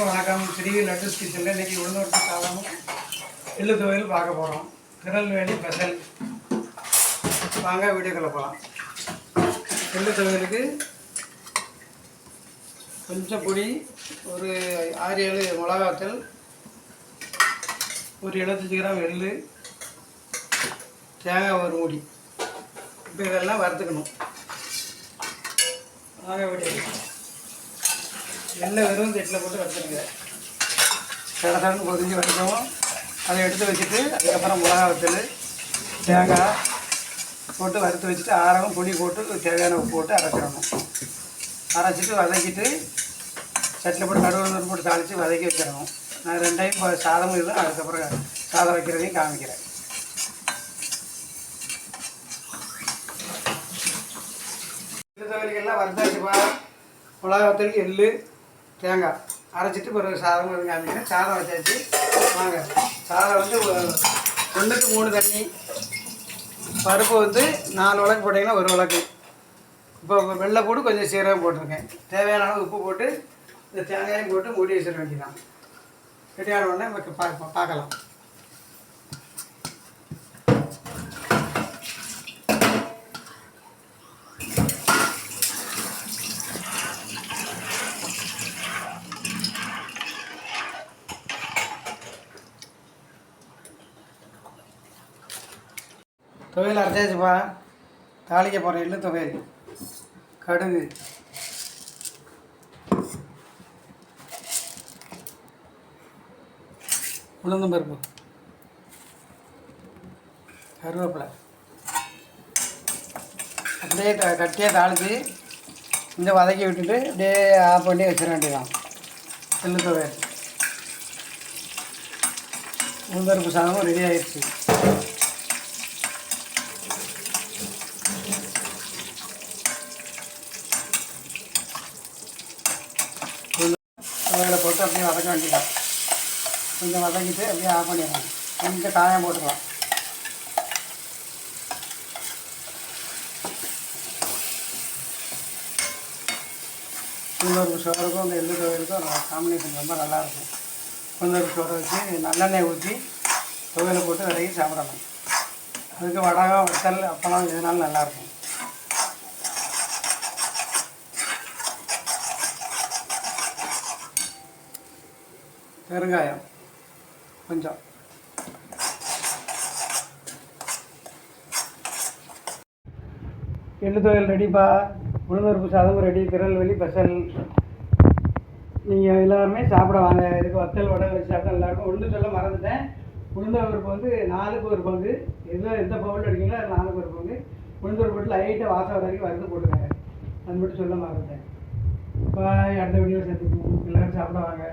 அனைவருக்கும் வணக்கம் ஸ்ரீ லட்டுஸ் கிச்சனில் இன்றைக்கி உளுந்தோட்டு சாதமும் எள்ளு துவையல் பார்க்க போகிறோம் திருநெல்வேலி ஸ்பெஷல் வாங்க வீடியோக்குள்ள போகலாம் எள்ளு துவையலுக்கு கொஞ்சம் பொடி ஒரு ஆறு ஏழு மிளகாத்தல் ஒரு எழுபத்தஞ்சி கிராம் எள்ளு தேங்காய் ஒரு மூடி. இப்போ இதெல்லாம் வறுத்துக்கணும். வாங்க வீடியோ எண்ணெய் வெறும் தட்டில் போட்டு வச்சுருங்க. சடசடன்னு பொரிஞ்சு வச்சுக்கவும் அதை எடுத்து வச்சுட்டு அதுக்கப்புறம் மிளகா வத்தல் தேங்காய் போட்டு வறுத்து வச்சுட்டு ஆரகம் புளி போட்டு தேவையான உப்பு போட்டு அரைச்சிடணும். அரைச்சிட்டு வதக்கிட்டு சட்டியில் போட்டு கடுகு போட்டு தாளித்து வதக்கி வச்சிடணும். நான் ரெண்டையும் சாதமும் இப்போ அதுக்கப்புறம் சாதம் வைக்கிறதையும் காமிக்கிறேன். இந்த தவறிகள்லாம் வறுத்தாச்சுப்பா. மிளகா வத்தல் எள்ளு தேங்காய் அரைச்சிட்டு பிறகு சாதம் காமிக்கிறேன். சாதம் வச்சாச்சு வாங்க. சாதம் வந்து ஒன்றுக்கு மூணு தண்ணி. பருப்பு வந்து நாலு வழக்கு போட்டிங்கன்னா ஒரு விளக்கு இப்போ வெள்ளை போட்டு கொஞ்சம் சீரகம் போட்டிருக்கேன். தேவையான அளவு உப்பு போட்டு இந்த தேங்காயும் போட்டு மூடி வச்சிட வேண்டியதான் ரெடியான உடனே நமக்கு பா- பார்க்கலாம். துவையல் அரைச்சாச்சுப்பா தாளிக்க போகிற எள்ளு துவையல். கடுகு. உளுந்தம் பருப்பு. கருவேப்பிலை. அப்படியே க கட்டியாக தாளித்து இந்த வதக்கி விட்டுட்டு அப்படியே ஆஃப் பண்ணி வச்சிட வேண்டியதான் எள்ளு துவையல். உளுந்தருப்பு சாதமும் ரெடி ஆகிடுச்சு போட்டு அப்படியே வதக்க வேண்டியதான் கொஞ்சம் வதக்கிட்டு அப்படியே ஆஃப் பண்ணிடலாம் கொஞ்சம் காயம் போட்டுக்கலாம். குந்தூருக்கு சோறுக்கும் இந்த எள்ளு துவையலுக்கும் காம்பினேஷன் ரொம்ப நல்லாயிருக்கும் குந்தூருக்கு சோறு வச்சு நல்லெண்ணெய் ஊற்றி துவையலை போட்டு விலகி சாப்பிடணும். அதுக்கு வடகம் வத்தல் அப்பளம் இதனால நல்லாயிருக்கும் பெருங்காயம். கொஞ்சம். எள்ளு துவையல் ரெடிப்பா உளுந்தருப்பு சாதம் ரெடி திருநெல்வேலி ஸ்பெஷல் நீங்கள் எல்லாருமே சாப்பிட வாங்க. இதுக்கு வத்தல் வடை வச்சு சாப்பிட்டா நல்லாயிருக்கும். உளுந்து சொல்ல மறந்துட்டேன். உளுந்தருப்பு வந்து நாலுக்கு ஒரு பங்கு. எதில் எந்த பவுல் எடுக்கீங்களோ அது நாலுக்கு ஒரு பங்கு. உளுந்த ஒரு லைட்டாக வாசம் வரைக்கும் வறுத்து போட்டுருங்க அது மட்டும் சொல்ல மறந்துட்டேன். இப்போ அடுத்த வீடியோ சேர்த்துக்கோங்க எல்லோரும் சாப்பிட வாங்க.